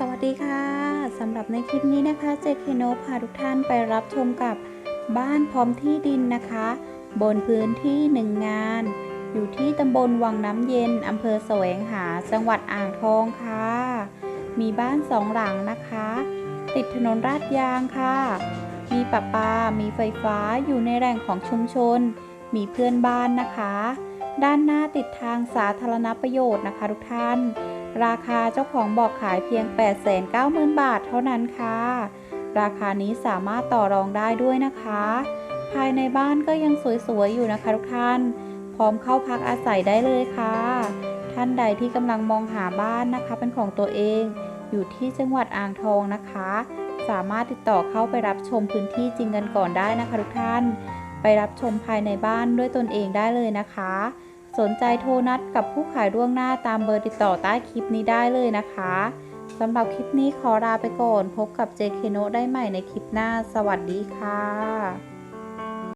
สวัสดีค่ะสำหรับในคลิปนี้นะคะ เจคโนพาทุกท่านไปรับชมกับบ้านพร้อมที่ดินนะคะ บนพื้นที่หนึ่งงาน อยู่ที่ตำบลวังน้ำเย็นอำเภอแสวงหาจังหวัดอ่างทองค่ะ มีบ้านสองหลังนะคะ ติดถนนลาดยางค่ะ มีประปา มีไฟฟ้าอยู่ในแหล่งของชุมชน มีเพื่อนบ้านนะคะ ด้านหน้าติดทางสาธารณประโยชน์นะคะทุกท่าน ราคาเจ้าของบอกขายเพียง 890,000 บาทเท่านั้นค่ะ ราคานี้สามารถต่อรองได้ด้วยนะคะ ภายในบ้านก็ยังสวยๆอยู่นะคะทุกท่าน พร้อมเข้าพักอาศัยได้เลยค่ะ ท่านใดที่กำลังมองหาบ้านนะคะเป็นของตัวเอง อยู่ที่จังหวัดอ่างทองนะคะ สามารถติดต่อเข้าไปรับชมพื้นที่จริงกันก่อนได้นะคะทุกท่าน ไปรับชมภายในบ้านด้วยตนเองได้เลยนะคะ สนใจโทรนัดกับผู้ขายล่วงหน้าตามเบอร์ติดต่อใต้คลิปนี้ได้เลยนะคะสำหรับคลิปนี้ขอลาไปก่อน พบกับ JK n o ได้ใหม่ในคลิปหน้า สวัสดีค่ะ